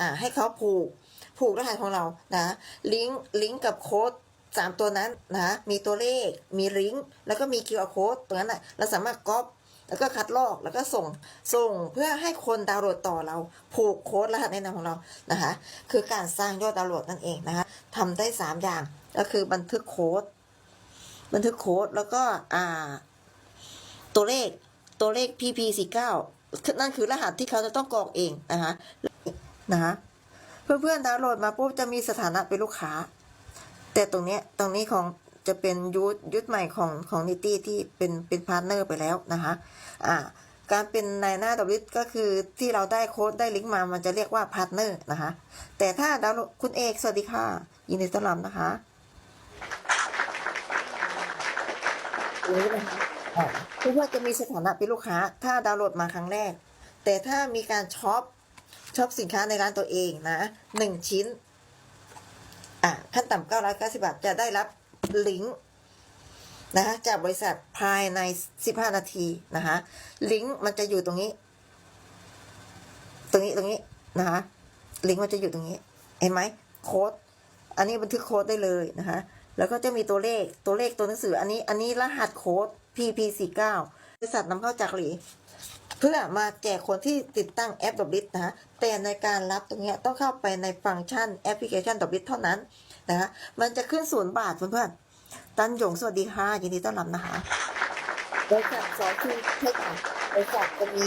อ่าให้เขาผูก ผูกรหัสของเรานะลิงก์ลิงก์กับโค้ดสามตัวนั้นนะมีตัวเลขมีลิงก์แล้วก็มี QR code ตรงนั้นแหะเราสามารถก๊อปแล้วก็คัดลอกแล้วก็ส่งส่งเพื่อให้คนดาวน์โหลดต่อเรา ผูกโค้ดรหัสแนะนำของเรานะคะคือการสร้างยอดดาวน์โหลดนั่นเองนะคะทำได้สามอย่างก็คือบันทึกโค้ดบันทึกโค้ดแล้วก็อ่า ตัวเลขตัวเลข PP49 นั่นคือรหัสที่เขาจะต้องกรอกเองนะคะ นะคะเพื่อนๆดาวน์โหลดมาปุ๊บจะมีสถานะเป็นลูกค้า แต่ตรงเนี้ยตรงนี้ของจะเป็นยุทธยุทธใหม่ของของนิตี้ที่เป็นเป็นพาร์ทเนอร์ไปแล้วนะคะอ่าการเป็นนายหน้าดวิดก็คือที่เราได้โค้ดได้ลิงก์มามันจะเรียกว่าพาร์ทเนอร์นะคะแต่ถ้าดาวโหลดคุณเอกสวัสดีค่ะ ยินดีต้อนรับนะคะคะอ่าเพื่อนๆจะมีสถานะเป็นลูกค้า ถ้าดาวน์โหลดมาครั้งแรก แต่ถ้ามีการช็อป ช็อปสินค้าในร้านตัวเองนะหนึ่งชิ้น อะขั้นต่ำ990บาท จะได้รับลิงก์นะคะจากบริษัทภายใน 15 นาทีนะคะลิงก์มันจะอยู่ตรงนี้ ตรงนี้ตรงนี้นะคะลิงก์มันจะอยู่ตรงนี้ เห็นไหมโค้ด อันนี้บันทึกโค้ดได้เลยนะคะแล้วก็จะมีตัวเลขตัวเลขตัวหนังสือ อันนี้อันนี้รหัสโค้ด PP49 บริษัทนำเข้าจากหลี เพื่อมาแจกคนที่ติดตั้งแอปดอบลิทนะฮะแต่ในการรับตรงเนี้ยต้องเข้าไปในฟังก์ชันแอปพลิเคชันดอบลิทเท่านั้นนะฮะมันจะขึ้นศูนย์บาทเพื่อนๆตันหยงสวัสดีค่ะยินดีต้อนรับนะคะบริษัทสอนคือเพื่อนบริษัทจะมี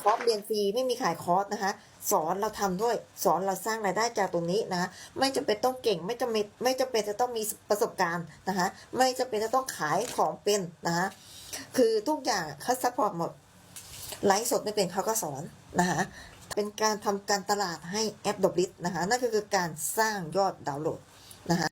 คอร์สเรียนฟรีไม่มีขายคอร์สนะคะ สอนเราทำด้วย สอนเราสร้างรายได้จากตรงนี้นะ ไม่จำเป็นต้องเก่ง ไม่จำเป็นไม่จำเป็นจะต้องมีประสบการณ์นะคะ ไม่จำเป็นจะต้องขายของเป็นนะคะ คือทุกอย่างเขาซัพพอร์ตหมด ไลฟ์สดไม่เป็นเขาก็สอนนะคะเป็นการทำการตลาดให้แอปดอบลิสนะคะนั่นก็คือการสร้างยอดดาวน์โหลดนะคะ